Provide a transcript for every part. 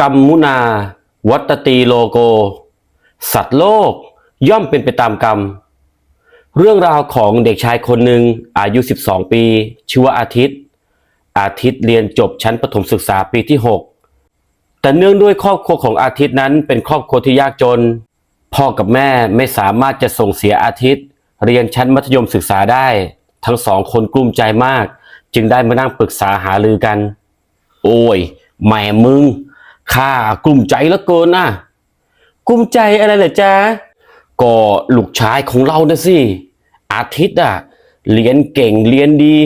กัมมุนา วัตตีโลโก สัตว์โลกย่อมเป็นไปตามกรรม เรื่องราวของเด็กชายคนหนึ่งอายุ 12 ปี ชื่อว่าอาทิตย์ อาทิตย์เรียนจบชั้นประถมศึกษาปีที่ 6 แต่เนื่องด้วยครอบครัวของอาทิตย์นั้นเป็นครอบครัวที่ยากจน พ่อกับแม่ไม่สามารถจะส่งเสียอาทิตย์ เรียนชั้นมัธยมศึกษาได้ ทั้งสองคนกลุ้มใจมาก จึงได้มานั่งปรึกษาหารือกัน โอ้ยแม่มึง ข้ากลุ้มใจเหลือเกินน่ะกลุ้มใจอะไรเหรอจ๊ะก็ลูกชายของเรานะสิ อาทิตย์อะเรียนเก่งเรียนดี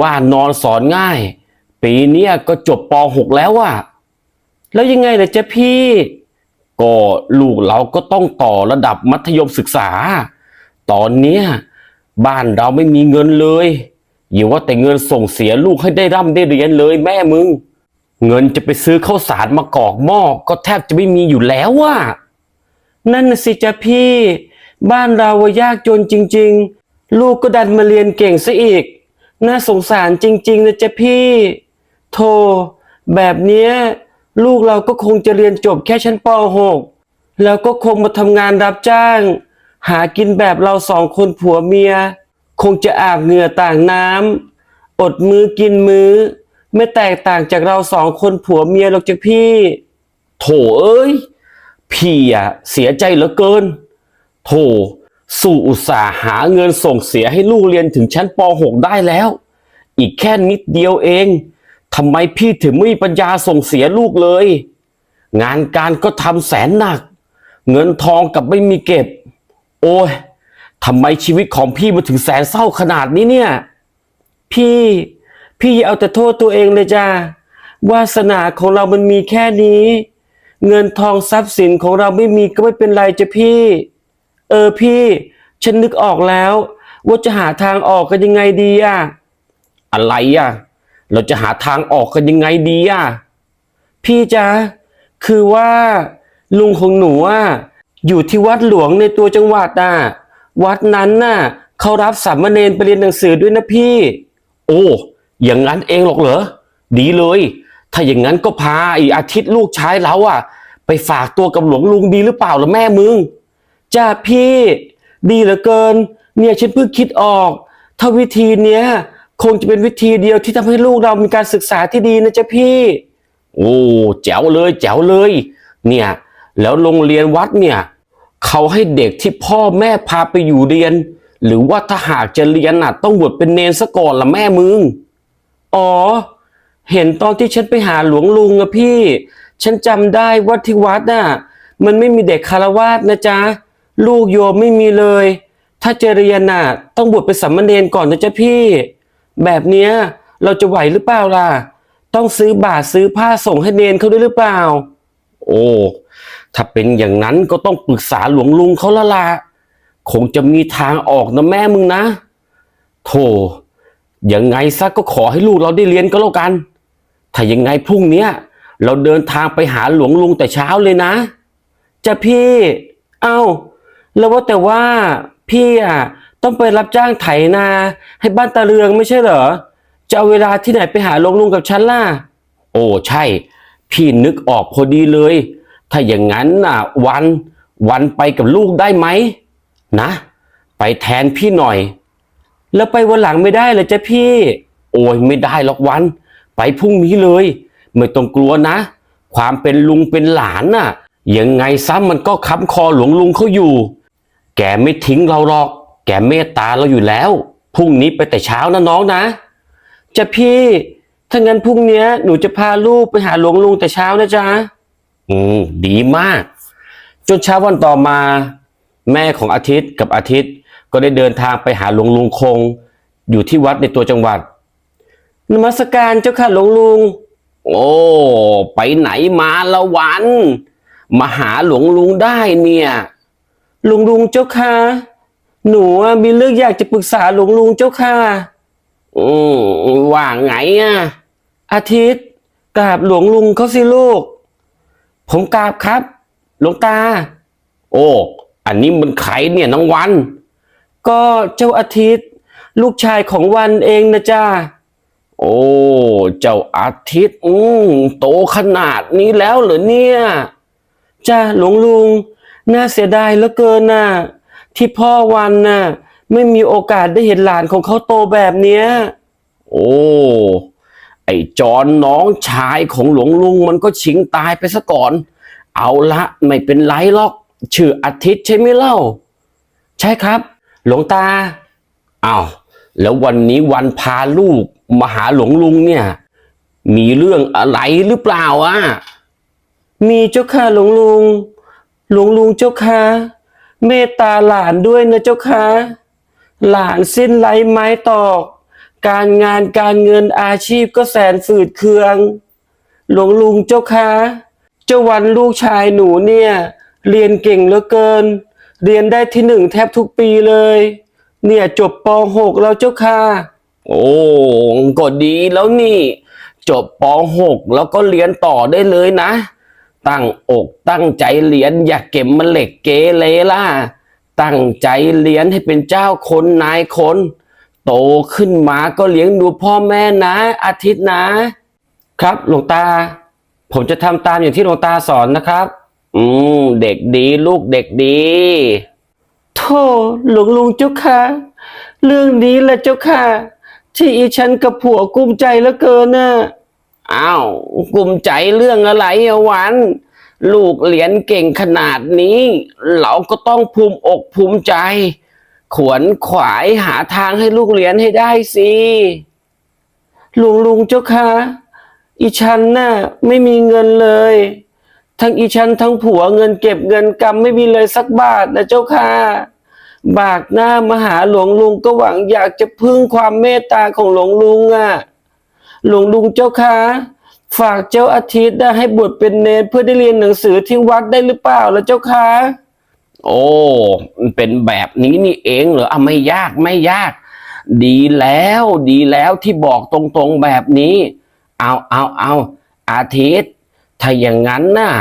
ว่านอนสอนง่าย ปีเนี้ยก็จบป .6 แล้วอะแล้วยังไงล่ะจ๊ะพี่ ก็ลูกเราก็ต้องต่อระดับมัธยมศึกษา ตอนเนี้ยบ้านเราไม่มีเงินเลยอย่าว่าแต่เงินส่งเสียลูกให้ได้ร่ำได้เรียนเลยแม่มึง เงินจะไปซื้อข้าวสารมากรอกหม้อก็แทบจะไม่มีอยู่แล้วว่ะนั่นน่ะสิจ๊ะพี่ บ้านเรายากจนจริง ๆ ลูกก็ดันมาเรียนเก่งซะอีก น่าสงสารจริง ๆ นะจ๊ะพี่ โธ่แบบเนี้ยลูกเราก็คงจะเรียนจบแค่ชั้นป .6 แล้วก็คงมาทำงานรับจ้าง หากินแบบเราสองคนผัวเมีย คงจะอาบเหงื่อต่างน้ำอดมือกินมือ้อ ไม่แตกต่างจากเราสองคนผัวเมียหรอกจ้ะพี่ โถเอ้ย พี่อะเสียใจเหลือเกิน โถ สู่อุตสาห์หาเงินส่งเสียให้ลูกเรียนถึงชั้นป .6 ได้แล้ว อีกแค่นิดเดียวเองทำไมพี่ถึงไม่มีปัญญาส่งเสียลูกเลย งานการก็ทำแสนหนัก เงินทองกับไม่มีเก็บ โอ้ยทำไมชีวิตของพี่มาถึงแสนเศร้าขนาดนี้เนี่ย พี่ พี่อย่าเอาแต่โทษตัวเองเลยจ้าวาสนาของเรามันมีแค่นี้ เงินทองทรัพย์สินของเราไม่มีก็ไม่เป็นไรจ้ะพี่ เออพี่ ฉันนึกออกแล้ว ว่าจะหาทางออกกันยังไงดีอะอะไรอะ เราจะหาทางออกกันยังไงดีอะพี่จ๊ะคือว่าลุงของหนูอะอยู่ที่วัดหลวงในตัวจังหวัดอะวัดนั้นน่ะเขารับสามเณรไปเรียนหนังสือด้วยนะพี่ โอ้ อย่างนั้นเองหรอกเหรอ ดีเลย ถ้าอย่างนั้นก็พาไอ้อาทิตย์ลูกชายเราอะไปฝากตัวกับหลวงลุงดีหรือเปล่าล่ะแม่มึง จ้าพี่ ดีเหลือเกิน เนี่ยฉันเพิ่งคิดออก ถ้าวิธีเนี้ยคงจะเป็นวิธีเดียวที่ทำให้ลูกเรามีการศึกษาที่ดีนะจ๊ะพี่ โอ้แจ๋วเลยแจ๋วเลย เนี่ย แล้วโรงเรียนวัดเนี่ยเขาให้เด็กที่พ่อแม่พาไปอยู่เรียน หรือว่าถ้าหากจะเรียนน่ะ ต้องบวชเป็นเนนซะก่อนละแม่มึง อ๋อ เห็นตอนที่ฉันไปหาหลวงลุงอะพี่ ฉันจำได้ว่าที่วัดน่ะ มันไม่มีเด็กคารวาสนะจ๊ะ ลูกโยมไม่มีเลย ถ้าจะเรียนน่ะ ต้องบวชเป็นสามมเณรก่อนนะจ๊ะพี่ แบบเนี้ยเราจะไหวหรือเปล่าล่ะ ต้องซื้อบาทซื้อผ้าส่งให้เนนเขาด้วยหรือเปล่า โอ้ ถ้าเป็นอย่างนั้นก็ต้องปรึกษาหลวงลุงเขาละละคงจะมีทางออกนะแม่มึงนะโธ่ ยังไงซะก็ขอให้ลูกเราได้เรียนก็แล้วกัน ถ้ายังไงพรุ่งเนี้ยเราเดินทางไปหาหลวงลุงแต่เช้าเลยนะ จะพี่ เอ้า แล้วว่าแต่ว่าพี่อะต้องไปรับจ้างไถนา ให้บ้านตาเรืองไม่ใช่เหรอ จะเอาเวลาที่ไหนไปหาหลวงลุงกับฉันล่ะ โอ้ใช่ พี่นึกออกพอดีเลย ถ้าอย่างนั้นน่ะ วัน วันไปกับลูกได้ไหมนะ ไปแทนพี่หน่อย แล้วไปวันหลังไม่ได้เลยจ้ะพี่ โอ้ยไม่ได้หรอกวัน ไปพรุ่งนี้เลย ไม่ต้องกลัวนะ ความเป็นลุงเป็นหลานน่ะ ยังไงซ้ำมันก็ค้ำคอหลวงลุงเขาอยู่ แกไม่ทิ้งเราหรอก แกเมตตาเราอยู่แล้ว พรุ่งนี้ไปแต่เช้านะน้องนะจะพี่ ถ้างั้นพรุ่งนี้หนูจะพาลูกไปหาหลวงลุงแต่เช้านะจ๊ะ อืม ดีมาก จนเช้าวันต่อมา แม่ของอาทิตย์กับอาทิตย์ ก็ได้เดินทางไปหาหลวงลุงคง อยู่ที่วัดในตัวจังหวัด นมัสการเจ้าค่ะหลวงลุง โอ้ ไปไหนมาละวัน มาหาหลวงลุงได้เนี่ยหลวงลุงเจ้าค่ะ หนูมีเรื่องอยากจะปรึกษาหลวงลุงเจ้าค่ะ อืมว่าไงอะ อาทิตย์กราบหลวงลุงเขาสิลูก ผมกราบครับ หลวงตา โอ้ อันนี้มันใครเนี่ยน้องวัน ก็เจ้าอาทิตย์ ลูกชายของวันเองนะจ้าโอ้ เจ้าอาทิตย์ อืมโตขนาดนี้แล้วเหรอเนี่ยจ้าหลวงลุง น่าเสียดายเหลือเกินน่ะ ที่พ่อวันน่ะ ไม่มีโอกาสได้เห็นหลานของเขาโตแบบเนี้ย โอ้ ไอ้จอนน้องชายของหลวงลุงมันก็ชิงตายไปซะก่อน เอาละไม่เป็นไรหรอก ชื่ออาทิตย์ใช่ไหมเล่า ใช่ครับ หลวงตาอ้าวแล้ววันนี้วันพาลูกมาหาหลวงลุงเนี่ย มีเรื่องอะไรหรือเปล่าอะมีเจ้าค่ะหลวงลุง หลวงลุงเจ้าค่ะเมตตาหลานด้วยนะเจ้าค่ะหลานสิ้นไรไม้ตอก การงานการเงินอาชีพก็แสนฝืดเคือง หลวงลุงเจ้าค่ะเจ้าวันลูกชายหนูเนี่ย เรียนเก่งเหลือเกิน เรียนได้ที่หนึ่งแทบทุกปีเลย เนี่ยจบป .6 แล้วเจ้าค่ะ โอ้ก็ดีแล้วนี่ จบป .6 แล้วก็เรียนต่อได้เลยนะ ตั้งอกตั้งใจเรียนอย่าเก็บมันเหล็กเกเรล่ะ ตั้งใจเรียนให้เป็นเจ้าคนนายคน โตขึ้นมาก็เลี้ยงดูพ่อแม่นะ อาทิตย์นะ ครับหลวงตา ผมจะทำตามอย่างที่หลวงตาสอนนะครับ อืม เด็กดี ลูกเด็กดีโธ่หลวงลุงเจ้าค่ะเรื่องนี้แหละเจ้าค่ะ ที่อีฉันกับผัวกุ้มใจเหลือเกินน่ะอ้าวกลุ่มใจเรื่องอะไรอะวันลูกเรียนเก่งขนาดนี้ เราก็ต้องภูมิอกภูมิใจ ขวนขวายหาทางให้ลูกเรียนให้ได้สิลุงลุงเจ้าค่ะอีฉันน่ะไม่มีเงินเลย ทั้งอีฉันทั้งผัวเงินเก็บเงินกำไม่มีเลยสักบาทนะเจ้าค่ะ บากหน้ามาหาหลวงลุงก็หวังอยากจะพึ่งความเมตตาของหลวงลุงอะ หลวงลุงเจ้าค่ะ ฝากเจ้าอาทิตย์ได้ให้บวชเป็นเนรเพื่อได้เรียนหนังสือที่วัดได้หรือเปล่าล่ะเจ้าค่ะ โอ้เป็นแบบนี้นี่เองเหรออะไม่ยากไม่ยาก ดีแล้วดีแล้วที่บอกตรงๆแบบนี้ เอาเอาเอาอาทิตย์ ถ้าอย่างนั้นน่ะ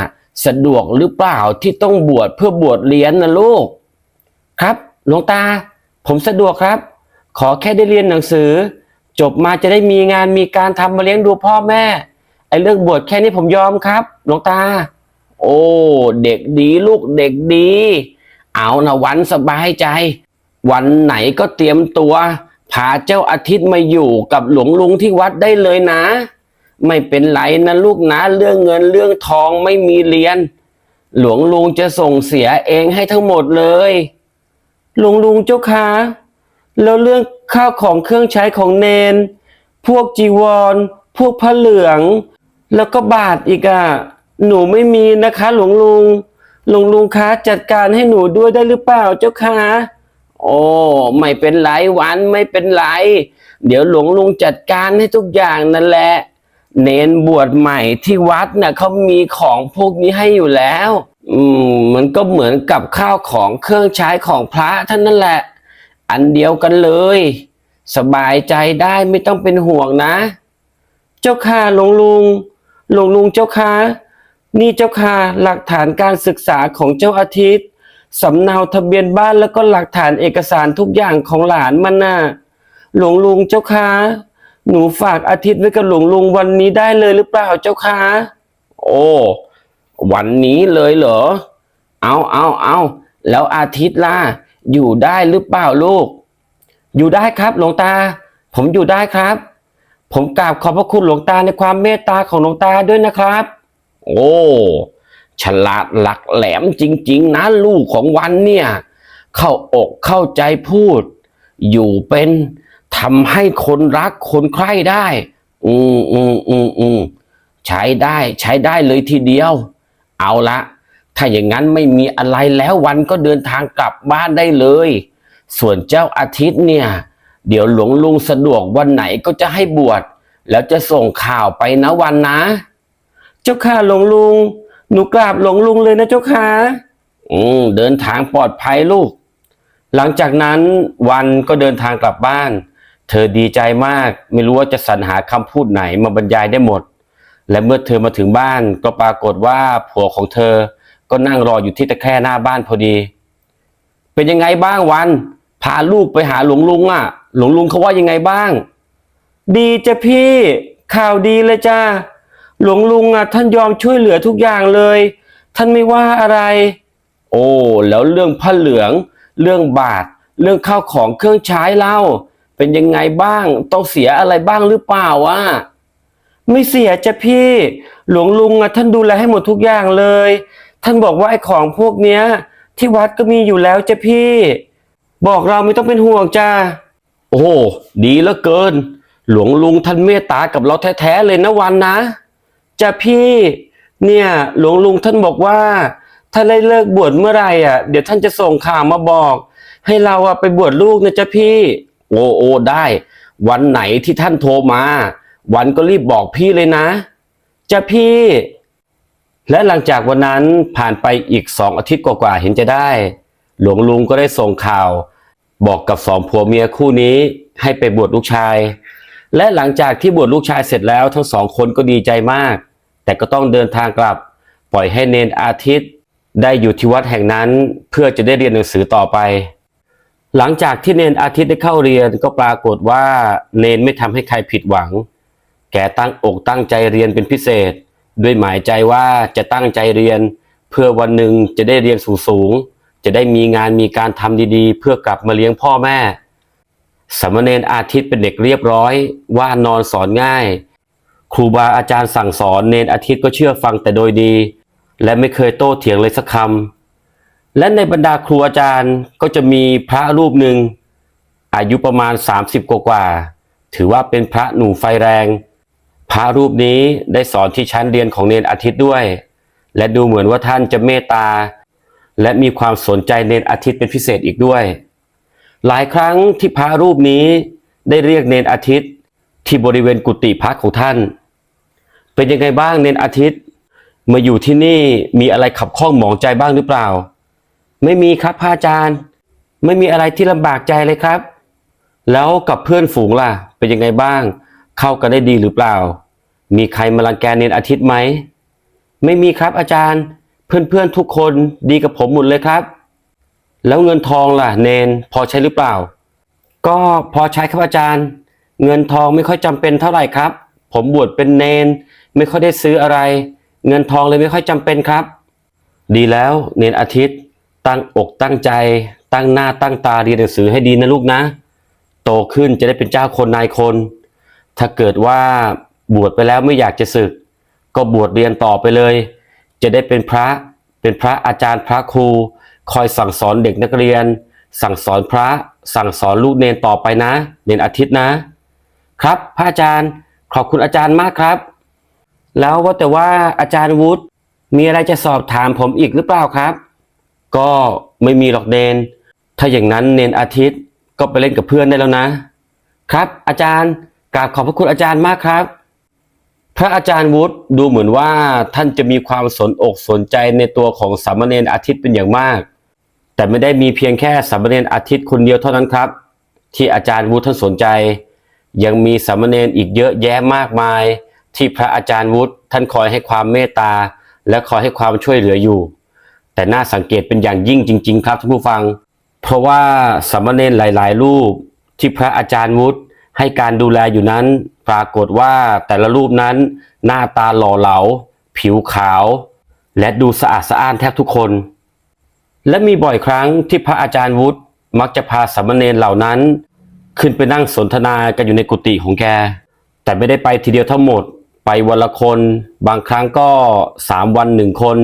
สะดวกหรือเปล่าที่ต้องบวชเพื่อบวชเรียนนะลูก ครับหลวงตา ผมสะดวกครับ ขอแค่ได้เรียนหนังสือ จบมาจะได้มีงานมีการทำมาเลี้ยงดูพ่อแม่ไอ้เรื่องบวชแค่นี้ผมยอมครับหลวงตา โอ้เด็กดีลูกเด็กดี เอานะวันสบายใจ วันไหนก็เตรียมตัวพาเจ้าอาทิตย์มาอยู่กับหลวงลุงที่วัดได้เลยนะ ไม่เป็นไรนะลูกนะเรื่องเงินเรื่องทองไม่มีเรียน หลวงลุงจะส่งเสียเองให้ทั้งหมดเลย หลวงลุงเจ้าคะแล้วเรื่องข้าวของเครื่องใช้ของเนน พวกจีวร พวกผ้าเหลือง แล้วก็บาทอีกอะหนูไม่มีนะคะ หลวงลุง หลวงลุงคะจัดการให้หนูด้วยได้หรือเปล่าเจ้าคะโอ้ไม่เป็นไรหวันไม่เป็นไร เดี๋ยวหลวงลุงจัดการให้ทุกอย่างนั่นแหละ เนนบวชใหม่ที่วัดน่ะเขามีของพวกนี้ให้อยู่แล้ว อืมมันก็เหมือนกับข้าวของเครื่องใช้ของพระท่านนั่นแหละ อันเดียวกันเลย สบายใจได้ไม่ต้องเป็นห่วงนะ เจ้าค่ะหลวงลุงหลวงลุงเจ้าค่ะนี่เจ้าค่ะหลักฐานการศึกษาของเจ้าอาทิตย์สำเนาทะเบียนบ้านแล้วก็หลักฐานเอกสารทุกอย่างของหลานมันน่ะหลวงลุงเจ้าค่ะ หนูฝากอาทิตย์ไว้กับหลวงลุงวันนี้ได้เลยหรือเปล่าเจ้าค่ะโอ้วันนี้เลยเหรอ เอาเอาเอาแล้วอาทิตย์ล่ะอยู่ได้หรือเปล่าลูก อยู่ได้ครับหลวงตา ผมอยู่ได้ครับ ผมกราบขอบพระคุณหลวงตาในความเมตตาของหลวงตาด้วยนะครับ โอ้ฉลาดหลักแหลมจริง ๆนะลูกของวันเนี่ย เข้าอกเข้าใจพูด อยู่เป็น ทำให้คนรักคนใคร่ได้ อืมอืมอืมอืมใช้ได้ใช้ได้เลยทีเดียว เอาละถ้าอย่างนั้นไม่มีอะไรแล้ววันก็เดินทางกลับบ้านได้เลย ส่วนเจ้าอาทิตย์เนี่ย เดี๋ยวหลวงลุงสะดวกวันไหนก็จะให้บวชแล้วจะส่งข่าวไปนะวันนะ เจ้าค่ะหลวงลุง หนูกราบหลวงลุงเลยนะเจ้าค่ะอืมเดินทางปลอดภัยลูก หลังจากนั้นวันก็เดินทางกลับบ้าน เธอดีใจมากไม่รู้ว่าจะสรรหาคำพูดไหนมาบรรยายได้หมด และเมื่อเธอมาถึงบ้านก็ปรากฏว่าผัวของเธอก็นั่งรออยู่ที่ตะแคร่หน้าบ้านพอดี เป็นยังไงบ้างวัน พาลูกไปหาหลวงลุงอะ หลวงลุงเขาว่ายังไงบ้าง ดีจ้ะพี่ ข่าวดีเลยจ้าหลวงลุงอะ ท่านยอมช่วยเหลือทุกอย่างเลย ท่านไม่ว่าอะไร โอ้แล้วเรื่องผ้าเหลือง เรื่องบาท เรื่องข้าวของเครื่องใช้เล่า เป็นยังไงบ้าง ต้องเสียอะไรบ้างหรือเปล่าวะไม่เสียจ้ะพี่ หลวงลุงอะท่านดูแลให้หมดทุกอย่างเลย ท่านบอกว่าไอ้ของพวกเนี้ย ที่วัดก็มีอยู่แล้วจ้ะพี่ บอกเราไม่ต้องเป็นห่วงจ้าโอ้โหดีเหลือเกิน หลวงลุงท่านเมตตากับเราแท้ๆเลยนะวันนะจ้ะพี่ เนี่ย หลวงลุงท่านบอกว่า ถ้าได้เลิกบวชเมื่อไหร่อะ เดี๋ยวท่านจะส่งข่าวมาบอก ให้เราอะไปบวชลูกนะจ๊ะพี่ โอ้โอ้ได้ วันไหนที่ท่านโทรมา วันก็รีบบอกพี่เลยนะจ้ะพี่ และหลังจากวันนั้นผ่านไปอีกสองอาทิตย์กว่าๆเห็นจะได้ หลวงลุงก็ได้ส่งข่าว บอกกับสองผัวเมียคู่นี้ ให้ไปบวชลูกชาย และหลังจากที่บวชลูกชายเสร็จแล้วทั้งสองคนก็ดีใจมาก แต่ก็ต้องเดินทางกลับ ปล่อยให้เนนอาทิตย์ ได้อยู่ที่วัดแห่งนั้นเพื่อจะได้เรียนหนังสือต่อไป หลังจากที่เนนอาทิตย์ได้เข้าเรียนก็ปรากฏว่าเนนไม่ทำให้ใครผิดหวัง แกตั้งอกตั้งใจเรียนเป็นพิเศษ ด้วยหมายใจว่าจะตั้งใจเรียน เพื่อวันหนึ่งจะได้เรียนสูงๆจะได้มีงานมีการทำดีๆ เพื่อกลับมาเลี้ยงพ่อแม่สามเณรอาทิตย์เป็นเด็กเรียบร้อย ว่านอนสอนง่าย ครูบาอาจารย์สั่งสอนเนนอาทิตย์ก็เชื่อฟังแต่โดยดี และไม่เคยโต้เถียงเลยสักคำ และในบรรดาครูอาจารย์ก็จะมีพระรูปหนึ่ง อายุประมาณ 30 กว่าๆถือว่าเป็นพระหนุ่มไฟแรง พระรูปนี้ได้สอนที่ชั้นเรียนของเนนอาทิตย์ด้วย และดูเหมือนว่าท่านจะเมตตา และมีความสนใจเนนอาทิตย์เป็นพิเศษอีกด้วย หลายครั้งที่พระรูปนี้ได้เรียกเนนอาทิตย์ที่บริเวณกุฏิพักของท่าน เป็นยังไงบ้างเนนอาทิตย์ มาอยู่ที่นี่มีอะไรขับข้องหมองใจบ้างหรือเปล่า ไม่มีครับพระอาจารย์ ไม่มีอะไรที่ลำบากใจเลยครับ แล้วกับเพื่อนฝูงล่ะ เป็นยังไงบ้าง เข้ากันได้ดีหรือเปล่า มีใครมารังแกเนนอาทิตย์ไหม ไม่มีครับอาจารย์ เพื่อนๆทุกคนดีกับผมหมดเลยครับ แล้วเงินทองล่ะ เนนพอใช้หรือเปล่า ก็พอใช้ครับอาจารย์ เงินทองไม่ค่อยจำเป็นเท่าไหร่ครับ ผมบวชเป็นเนน ไม่ค่อยได้ซื้ออะไร เงินทองเลยไม่ค่อยจำเป็นครับ ดีแล้วเนนอาทิตย์ ตั้งอกตั้งใจ ตั้งหน้าตั้งตาเรียนหนังสือให้ดีนะลูกนะ โตขึ้นจะได้เป็นเจ้าคนนายคน ถ้าเกิดว่าบวชไปแล้วไม่อยากจะศึก ก็บวชเรียนต่อไปเลย จะได้เป็นพระเป็นพระอาจารย์พระครู คอยสั่งสอนเด็กนักเรียน สั่งสอนพระ สั่งสอนลูกเนนต่อไปนะ เนนอาทิตย์นะ ครับพระอาจารย์ขอบคุณอาจารย์มากครับ แล้วว่าแต่ว่าอาจารย์วุฒิมีอะไรจะสอบถามผมอีกหรือเปล่าครับ ก็ไม่มีหรอกเนน ถ้าอย่างนั้นเนนอาทิตย์ก็ไปเล่นกับเพื่อนได้แล้วนะ ครับอาจารย์กราบขอบพระคุณอาจารย์มากครับ พระอาจารย์วุฒิดูเหมือนว่าท่านจะมีความสนอกสนใจในตัวของสามเณรอาทิตย์เป็นอย่างมาก แต่ไม่ได้มีเพียงแค่สามเณรอาทิตย์คนเดียวเท่านั้นครับ ที่อาจารย์วุฒิท่านสนใจ ยังมีสามเณรอีกเยอะแยะมากมาย ที่พระอาจารย์วุฒิท่านคอยให้ความเมตตาและคอยให้ความช่วยเหลืออยู่ แต่น่าสังเกตเป็นอย่างยิ่งจริง ๆ ครับท่านผู้ฟัง เพราะว่าสามเณรหลาย ๆ รูปที่พระอาจารย์วุฒิให้การดูแลอยู่นั้น ปรากฏว่าแต่ละรูปนั้น หน้าตาหล่อเหลา ผิวขาว และดูสะอาดสะอ้านแทบทุกคน และมีบ่อยครั้งที่พระอาจารย์วุฒิมักจะพาสามเณรเหล่านั้น ขึ้นไปนั่งสนทนากันอยู่ในกุฏิของแก แต่ไม่ได้ไปทีเดียวทั้งหมด ไปวันละคน บางครั้งก็สามวันหนึ่งคน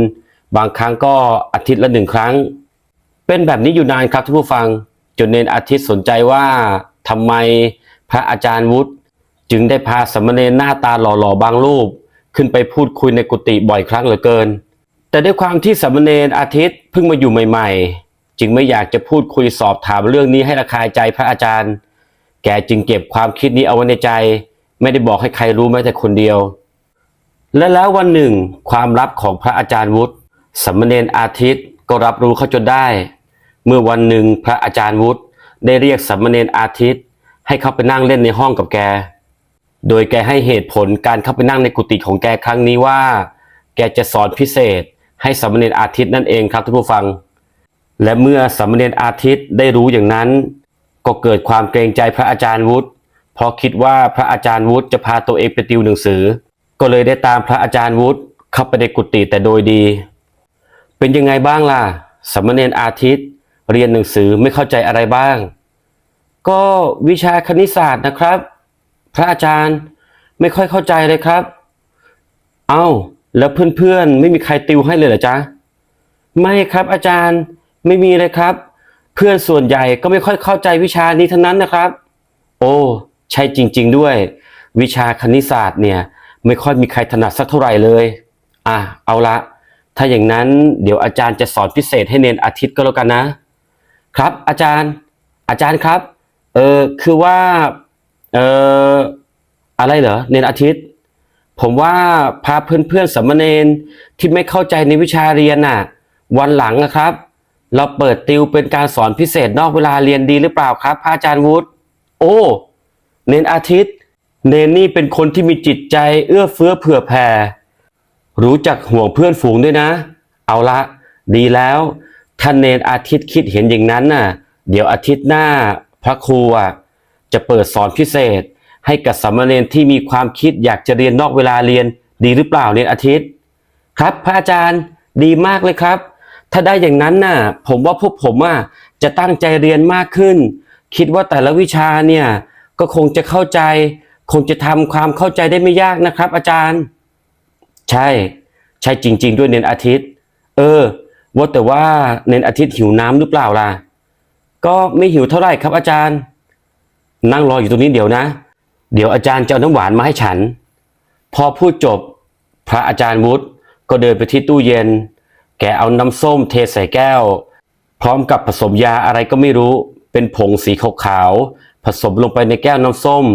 บางครั้งก็อาทิตย์ละหนึ่งครั้ง เป็นแบบนี้อยู่นานครับท่านผู้ฟัง จนเนนอาทิตย์สนใจว่าทำไมพระอาจารย์วุฒิจึงได้พาสามเณรหน้าตาหล่อๆบางรูป ขึ้นไปพูดคุยในกุฏิบ่อยครั้งเหลือเกิน แต่ด้วยความที่สามเณรอาทิตย์เพิ่งมาอยู่ใหม่ ๆ จึงไม่อยากจะพูดคุยสอบถามเรื่องนี้ให้ระคายใจพระอาจารย์ แกจึงเก็บความคิดนี้เอาไว้ในใจ ไม่ได้บอกให้ใครรู้แม้แต่คนเดียว และแล้ววันหนึ่ง ความลับของพระอาจารย์วุฒิ สามเณรอาทิตย์ก็รับรู้เขาจนได้ เมื่อวันหนึ่งพระอาจารย์วุฒิได้เรียกสามเณรอาทิตย์ ให้เข้าไปนั่งเล่นในห้องกับแก โดยแกให้เหตุผลการเข้าไปนั่งในกุฏิของแกครั้งนี้ว่า แกจะสอนพิเศษให้สามเณรอาทิตย์นั่นเองครับท่านผู้ฟัง และเมื่อสามเณรอาทิตย์ได้รู้อย่างนั้น ก็เกิดความเกรงใจพระอาจารย์วุฒิเพราะคิดว่าพระอาจารย์วุฒิจะพาตัวเองไปติวหนังสือ ก็เลยได้ตามพระอาจารย์วุฒิเข้าไปในกุฏิแต่โดยดี เป็นยังไงบ้างล่ะสามเณรอาทิตย์ เรียนหนังสือไม่เข้าใจอะไรบ้าง ก็วิชาคณิตศาสตร์นะครับ พระอาจารย์ไม่ค่อยเข้าใจเลยครับ เอ้า แล้วเพื่อนๆ ไม่มีใครติวให้เลยเหรอจ๊ะ ไม่ครับอาจารย์ไม่มีเลยครับ เพื่อนส่วนใหญ่ก็ไม่ค่อยเข้าใจวิชานี้ทั้งนั้นนะครับ โอ้ใช่จริง ๆ ด้วย วิชาคณิตศาสตร์เนี่ย ไม่ค่อยมีใครถนัดสักเท่าไหร่เลย อะเอาละ ถ้าอย่างนั้นเดี๋ยวอาจารย์จะสอนพิเศษให้เนนอาทิตย์ก็แล้วกันนะ ครับ อาจารย์ อาจารย์ครับ เออคือว่า เอออะไรเหรอเนนอาทิตย์ ผมว่าพาเพื่อนๆสามเณรที่ไม่เข้าใจในวิชาเรียนน่ะ วันหลังนะครับ เราเปิดติวเป็นการสอนพิเศษนอกเวลาเรียนดีหรือเปล่าครับพระอาจารย์วุฒิโอ้ เนนอาทิตย์ เนนนี่เป็นคนที่มีจิตใจเอื้อเฟื้อเผื่อแผ่ รู้จักห่วงเพื่อนฝูงด้วยนะ เอาละ ดีแล้วท่านเนนอาทิตย์คิดเห็นอย่างนั้นน่ะ เดี๋ยวอาทิตย์หน้าพระครูจะเปิดสอนพิเศษ ให้กับสามเณรที่มีความคิดอยากจะเรียนนอกเวลาเรียน ดีหรือเปล่าเนนอาทิตย์ ครับพระอาจารย์ดีมากเลยครับ ถ้าได้อย่างนั้นน่ะ ผมว่าพวกผมอะจะตั้งใจเรียนมากขึ้น คิดว่าแต่ละวิชาเนี่ยก็คงจะเข้าใจ คงจะทำความเข้าใจได้ไม่ยากนะครับ อาจารย์ ใช่ ใช่จริง ๆ ด้วยเนนอาทิตย์ เออว่าแต่ว่าเนนอาทิตย์หิวน้ำหรือเปล่าล่ะ ก็ไม่หิวเท่าไหร่ครับอาจารย์ นั่งรออยู่ตรงนี้เดี๋ยวนะ เดี๋ยวอาจารย์จะเอาน้ำหวานมาให้ฉัน พอพูดจบ พระอาจารย์วุฒิก็เดินไปที่ตู้เย็น แกเอาน้ำส้มเทใส่แก้ว พร้อมกับผสมยาอะไรก็ไม่รู้เป็นผงสีขาวๆผสมลงไปในแก้วน้ำส้ม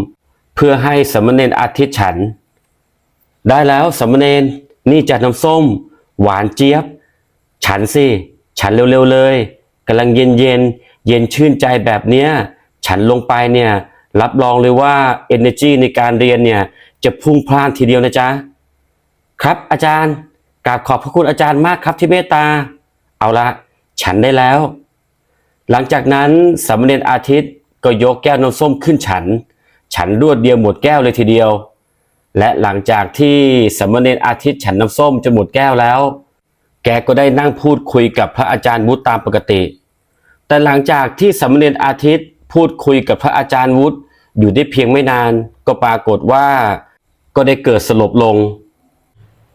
เพื่อให้สามเณรอาทิตย์ฉัน ได้แล้วสามเณรนี่จัดน้ำส้ม หวานเจี๊ยบ ฉันสิ ฉันเร็วๆเลยกำลังเย็นเย็นเย็นชื่นใจแบบเนี้ย ฉันลงไปเนี่ยรับรองเลยว่า energy ในการเรียนเนี่ยจะพุ่งพล่านทีเดียวนะจ๊ะ ครับอาจารย์กราบขอบพระคุณอาจารย์มากครับที่เมตตา เอาละฉันได้แล้ว หลังจากนั้นสามเณรอาทิตย์ก็ยกแก้วน้ำส้มขึ้นฉัน ฉันรวดเดียวหมดแก้วเลยทีเดียว และหลังจากที่สามเณรอาทิตย์ฉันน้ำส้มจะหมดแก้วแล้ว แกก็ได้นั่งพูดคุยกับพระอาจารย์วุฒิตามปกติ แต่หลังจากที่สามเณรอาทิตย์พูดคุยกับพระอาจารย์วุฒิอยู่ได้เพียงไม่นาน ก็ปรากฏว่าก็ได้เกิดสลบลง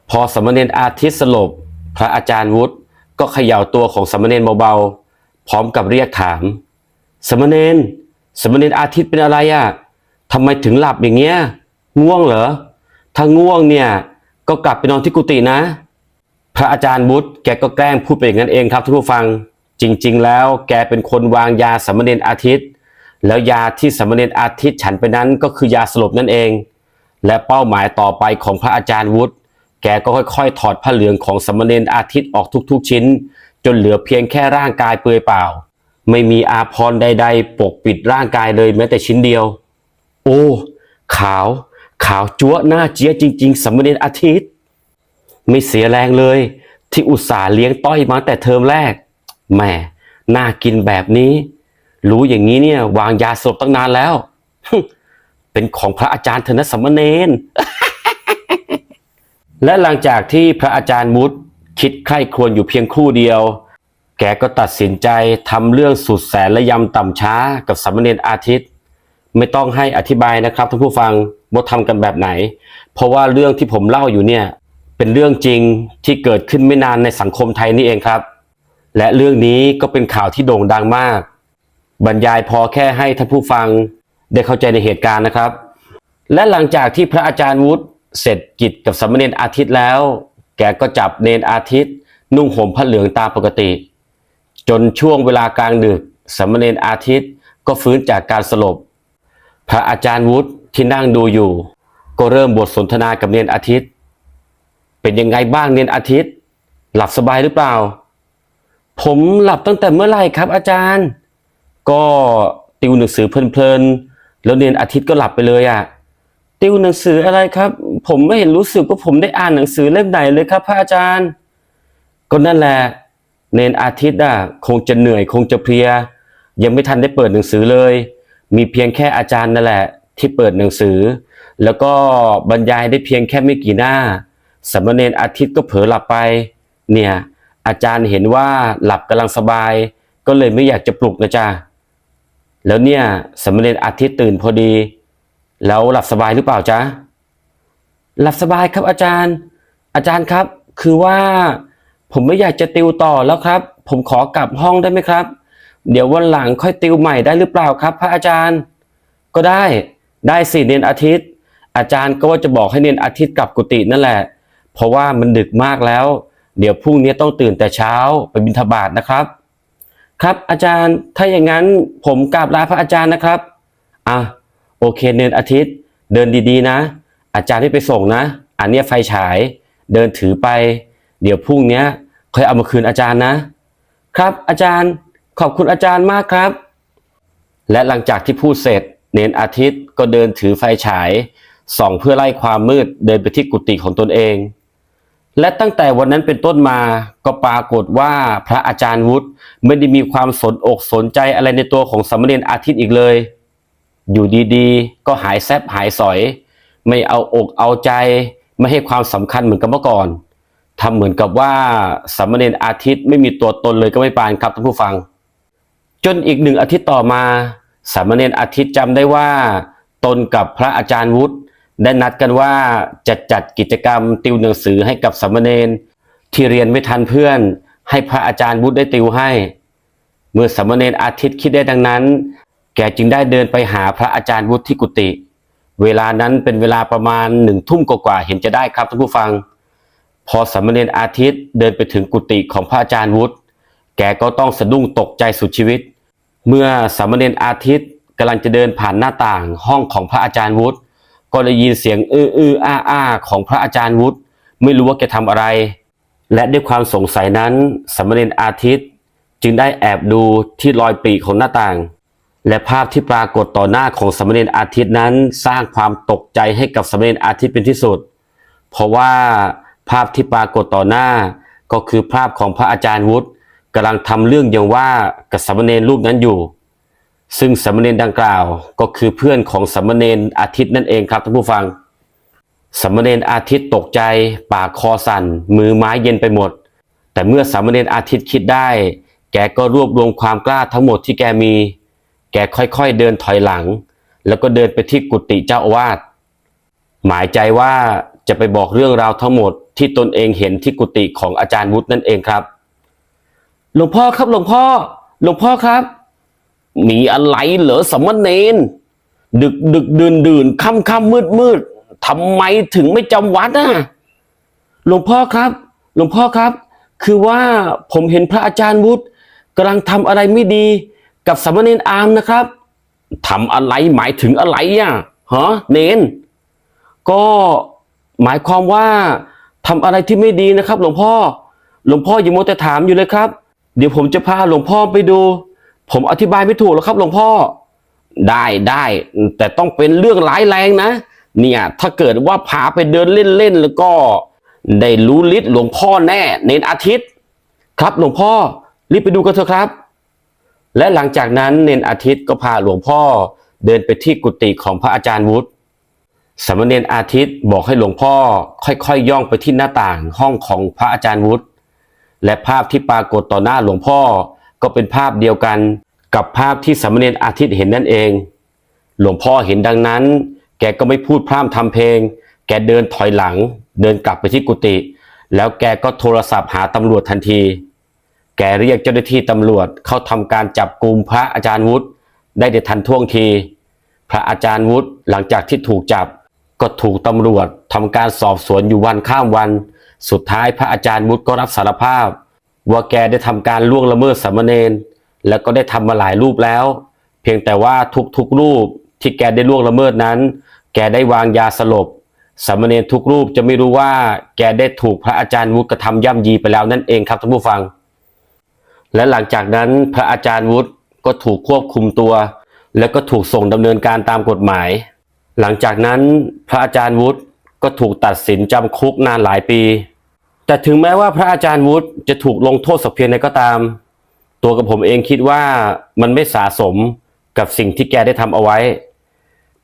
พอสามเณรอาทิตย์สลบ พระอาจารย์วุฒิก็เขย่าตัวของสามเณรเบาๆ พร้อมกับเรียกถามสามเณรสามเณรอาทิตย์เป็นอะไรอะ่ะทำไมถึงหลับอย่างเงี้ย ง่วงเหรอ ถ้าง่วงเนี่ย ก็กลับไปนอนที่กุฏินะ พระอาจารย์วุฒิแกก็แกล้งพูดไปอย่างนั้นเองครับท่านผู้ฟัง จริง ๆ แล้วแกเป็นคนวางยาสมเณรอาทิตย์ แล้วยาที่สมเณรอาทิตย์ฉันไปนั้นก็คือยาสลบนั่นเอง และเป้าหมายต่อไปของพระอาจารย์วุฒิแกก็ค่อยๆ ถอดผ้าเหลืองของสมเณรอาทิตย์ออกทุกๆ ชิ้น จนเหลือเพียงแค่ร่างกายเปลือยเปล่า ไม่มีอาภรใด ๆ ปกปิดร่างกายเลยแม้แต่ชิ้นเดียว โอ้ ขาว ขาวจั๊วหน้าเจี๊ยจริง ๆสมเณรอาทิตย์ ไม่เสียแรงเลย ที่อุตส่าห์เลี้ยงต้อยมาแต่เทอมแรกแหมน่ากินแบบนี้ รู้อย่างนี้เนี่ย วางยาสลบตั้งนานแล้ว เป็นของพระอาจารย์เถอนะสามเณรและหลังจากที่พระอาจารย์มุดคิดใคร่ครวญอยู่เพียงครู่เดียว แกก็ตัดสินใจทำเรื่องสุดแสนและยำต่ำช้ากับสามเณรอาทิตย์ ไม่ต้องให้อธิบายนะครับท่านผู้ฟัง ว่าทำกันแบบไหน เพราะว่าเรื่องที่ผมเล่าอยู่เนี่ยเป็นเรื่องจริงที่เกิดขึ้นไม่นานในสังคมไทยนี่เองครับ และเรื่องนี้ก็เป็นข่าวที่โด่งดังมาก บรรยายพอแค่ให้ท่านผู้ฟังได้เข้าใจในเหตุการณ์นะครับ และหลังจากที่พระอาจารย์วุฒิเสร็จกิจกับสามเณรอาทิตย์แล้ว แกก็จับเนรอาทิตย์ นุ่งห่มผ้าเหลืองตามปกติ จนช่วงเวลากลางดึกสามเณรอาทิตย์ก็ฟื้นจากการสลบ พระอาจารย์วุฒิ ที่นั่งดูอยู่ ก็เริ่มบทสนทนากับเนรอาทิตย์ เป็นยังไงบ้างเนรอาทิตย์ หลับสบายหรือเปล่า ผมหลับตั้งแต่เมื่อไหร่ครับ อาจารย์ ก็ติวหนังสือเพลินๆแล้วเนรอาทิตย์ก็หลับไปเลยอะ่ะติวหนังสืออะไรครับ ผมไม่เห็นรู้สึกว่าผมได้อ่านหนังสือเล่มไหนเลยครับ พระอาจารย์ ก็นั่นแหละเนรอาทิตย์อะคงจะเหนื่อยคงจะเพลีย ยังไม่ทันได้เปิดหนังสือเลย มีเพียงแค่อาจารย์นั่นแหละ ที่เปิดหนังสือ แล้วก็บรรยายได้เพียงแค่ไม่กี่หน้าสามเณรอาทิตย์ก็เผลอหลับไป เนี่ยอาจารย์เห็นว่าหลับกำลังสบาย ก็เลยไม่อยากจะปลุกนะจ๊ะแล้วเนี่ยสามเณรอาทิตย์ตื่นพอดี แล้วหลับสบายหรือเปล่าจ๊ะหลับสบายครับอาจารย์ อาจารย์ครับ คือว่าผมไม่อยากจะติวต่อแล้วครับ ผมขอกลับห้องได้ไหมครับ เดี๋ยววันหลังค่อยติวใหม่ได้หรือเปล่าครับ พระอาจารย์ ก็ได้ ได้สิเนียนอาทิตย์ อาจารย์ก็ว่าจะบอกให้เนียนอาทิตย์กลับกุฏินั่นแหละ เพราะว่ามันดึกมากแล้ว เดี๋ยวพรุ่งนี้ต้องตื่นแต่เช้าไปบิณฑบาตนะครับ ครับอาจารย์ถ้าอย่างนั้นผมกราบลาพระอาจารย์นะครับอะโอเคเนินอาทิตย์ เดินดีๆนะ อาจารย์ไม่ไปส่งนะ อันนี้ไฟฉาย เดินถือไป เดี๋ยวพรุ่งนี้ค่อยเอามาคืนอาจารย์นะ ครับอาจารย์ขอบคุณอาจารย์มากครับ และหลังจากที่พูดเสร็จ เนนอาทิตย์ก็เดินถือไฟฉายส่องเพื่อไล่ความมืดเดินไปที่กุฏิของตนเอง และตั้งแต่วันนั้นเป็นต้นมาก็ปรากฏว่าพระอาจารย์วุฒิไม่ได้มีความสนอกสนใจอะไรในตัวของสามเณรอาทิตย์อีกเลย อยู่ดีๆ ก็หายแซบหายสอย ไม่เอาอกเอาใจ ไม่ให้ความสำคัญเหมือนกับเมื่อก่อนทำเหมือนกับว่าสามเณรอาทิตย์ไม่มีตัวตนเลยก็ไม่ปานครับท่านผู้ฟัง จนอีกหนึ่งอาทิตย์ต่อมา สามเณรอาทิตย์จำได้ว่า ตนกับพระอาจารย์วุฒิได้นัดกันว่าจะจัดกิจกรรมติวหนังสือให้กับสามเณรที่เรียนไม่ทันเพื่อน ให้พระอาจารย์วุฒิได้ติวให้ เมื่อสามเณรอาทิตย์คิดได้ดังนั้น แกจึงได้เดินไปหาพระอาจารย์วุฒิที่กุฏิเวลานั้นเป็นเวลาประมาณหนึ่งทุ่มกว่าเห็นจะได้ครับท่านผู้ฟัง พอสามเณรอาทิตย์เดินไปถึงกุฏิของพระอาจารย์วุฒิแกก็ต้องสะดุ้งตกใจสุดชีวิต เมื่อสามเณรอาทิตย์กำลังจะเดินผ่านหน้าต่างห้องของพระอาจารย์วุฒิก็ได้ยินเสียงอื้ออื้ออ้าอ้าของพระอาจารย์วุฒิไม่รู้ว่าแกทำอะไร และด้วยความสงสัยนั้นสามเณรอาทิตย์จึงได้แอบดูที่รอยปรีของหน้าต่าง และภาพที่ปรากฏต่อหน้าของสามเณรอาทิตย์นั้นสร้างความตกใจให้กับสามเณรอาทิตย์เป็นที่สุด เพราะว่าภาพที่ปรากฏต่อหน้าก็คือภาพของพระอาจารย์วุฒิ กำลังทำเรื่องอย่างว่ากับสามเณรรูปนั้นอยู่ ซึ่งสามเณรดังกล่าวก็คือเพื่อนของสามเณรอาทิตย์นั่นเองครับท่านผู้ฟังสามเณรอาทิตย์ตกใจ ปากคอสั่น มือไม้เย็นไปหมด แต่เมื่อสามเณรอาทิตย์คิดได้ แกก็รวบรวมความกล้าทั้งหมดที่แกมี แกค่อยๆเดินถอยหลัง แล้วก็เดินไปที่กุฏิเจ้าอาวาสหมายใจว่าจะไปบอกเรื่องราวทั้งหมดที่ตนเองเห็นที่กุฏิของอาจารย์วุฒินั่นเองครับ หลวงพ่อครับหลวงพ่อ หลวงพ่อครับ มีอะไรเหรอสามเณรดึกดึกดื่นดื่นค่ำค่ำมืดมืดทำไมถึงไม่จำวัดอะหลวงพ่อครับ หลวงพ่อครับ คือว่าผมเห็นพระอาจารย์วุฒิกำลังทำอะไรไม่ดี กับสามเณรอามนะครับทำอะไรหมายถึงอะไรอะฮะเนนก็หมายความว่าทำอะไรที่ไม่ดีนะครับ หลวงพ่อ หลวงพ่ออย่ามัวแต่ถามอยู่เลยครับ เดี๋ยวผมจะพาหลวงพ่อไปดู ผมอธิบายไม่ถูกหรอกครับหลวงพ่อ ได้ได้ แต่ต้องเป็นเรื่องร้ายแรงนะ เนี่ย ถ้าเกิดว่าพาไปเดินเล่นๆแล้วก็ ได้รู้ฤทธิ์หลวงพ่อแน่ เน้นอาทิตย์ ครับหลวงพ่อ รีบไปดูกันเถอะครับ และหลังจากนั้นเนนอาทิตย์ก็พาหลวงพ่อ เดินไปที่กุฏิของพระอาจารย์วุฒิสามเณรอาทิตย์บอกให้หลวงพ่อ ค่อยๆย่องไปที่หน้าต่างห้องของพระอาจารย์วุฒิ และภาพที่ปรากฏต่อหน้าหลวงพ่อ ก็เป็นภาพเดียวกันกับภาพที่สามเณรอาทิตย์เห็นนั่นเอง หลวงพ่อเห็นดังนั้น แกก็ไม่พูดพร่ำทำเพลง แกเดินถอยหลัง เดินกลับไปที่กุฏิแล้วแกก็โทรศัพท์หาตำรวจทันที แกเรียกเจ้าหน้าที่ตำรวจเข้าทำการจับกลุ่มพระอาจารย์วุฒิได้ในทันท่วงที พระอาจารย์วุฒิหลังจากที่ถูกจับ ก็ถูกตำรวจทำการสอบสวนอยู่วันข้ามวัน สุดท้ายพระอาจารย์วุฒิก็รับสารภาพ ว่าแกได้ทำการล่วงละเมิดสามเณรแล้วก็ได้ทำมาหลายรูปแล้ว เพียงแต่ว่าทุกๆรูปที่แกได้ล่วงละเมิดนั้น แกได้วางยาสลบสามเณรทุกรูปจะไม่รู้ว่าแกได้ถูกพระอาจารย์วุฒิกระทำย่ำยีไปแล้วนั่นเองครับท่านผู้ฟัง และหลังจากนั้นพระอาจารย์วุฒิก็ถูกควบคุมตัว แล้วก็ถูกส่งดำเนินการตามกฎหมาย หลังจากนั้นพระอาจารย์วุฒิก็ถูกตัดสินจำคุกนานหลายปี แต่ถึงแม้ว่าพระอาจารย์วุฒิจะถูกลงโทษสักเพียงใดก็ตาม ตัวกับผมเองคิดว่ามันไม่สาสมกับสิ่งที่แกได้ทำเอาไว้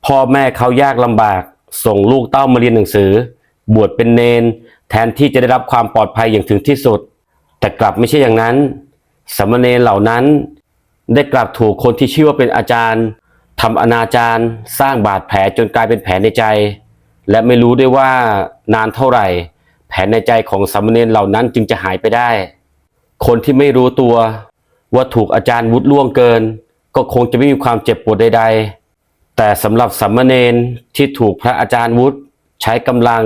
พ่อแม่เขายากลำบากส่งลูกเต้ามาเรียนหนังสือ บวชเป็นเนน แทนที่จะได้รับความปลอดภัยอย่างถึงที่สุด แต่กลับไม่ใช่อย่างนั้นสามเณรเหล่านั้น ได้กลับถูกคนที่ชื่อว่าเป็นอาจารย์ทำอนาจารสร้างบาดแผลจนกลายเป็นแผลในใจ และไม่รู้ด้วยว่านานเท่าไหร่ แผลในใจของสามเณรเหล่านั้นจึงจะหายไปได้ คนที่ไม่รู้ตัว ว่าถูกอาจารย์วุฒิล่วงเกิน ก็คงจะไม่มีความเจ็บปวดใด ๆ แต่สำหรับสามเณรที่ถูกพระอาจารย์วุฒิใช้กำลัง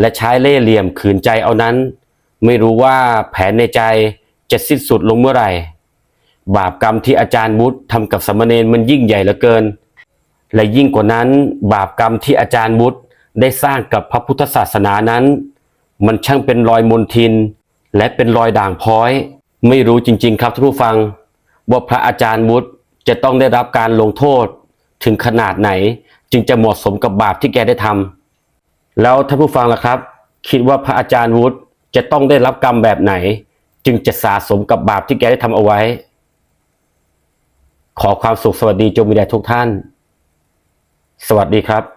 และใช้เล่ห์เหลี่ยมขืนใจเอานั้น ไม่รู้ว่าแผลในใจจะสิ้นสุดลงเมื่อไหร่ บาปกรรมที่อาจารย์วุฒิทำกับสามเณรมันยิ่งใหญ่เหลือเกิน และยิ่งกว่านั้น บาปกรรมที่อาจารย์วุฒิได้สร้างกับพระพุทธศาสนานั้น มันช่างเป็นรอยมนทิน และเป็นรอยด่างพ้อย ไม่รู้จริง ๆ ครับท่านผู้ฟัง ว่าพระอาจารย์วุฒิจะต้องได้รับการลงโทษถึงขนาดไหน จึงจะเหมาะสมกับบาปที่แกได้ทำแล้วท่านผู้ฟังล่ะครับ คิดว่าพระอาจารย์วุฒิจะต้องได้รับกรรมแบบไหน จึงจะสะสมกับบาปที่แกได้ทำเอาไว้ ขอความสุขสวัสดีจงมีแด่ทุกท่าน สวัสดีครับ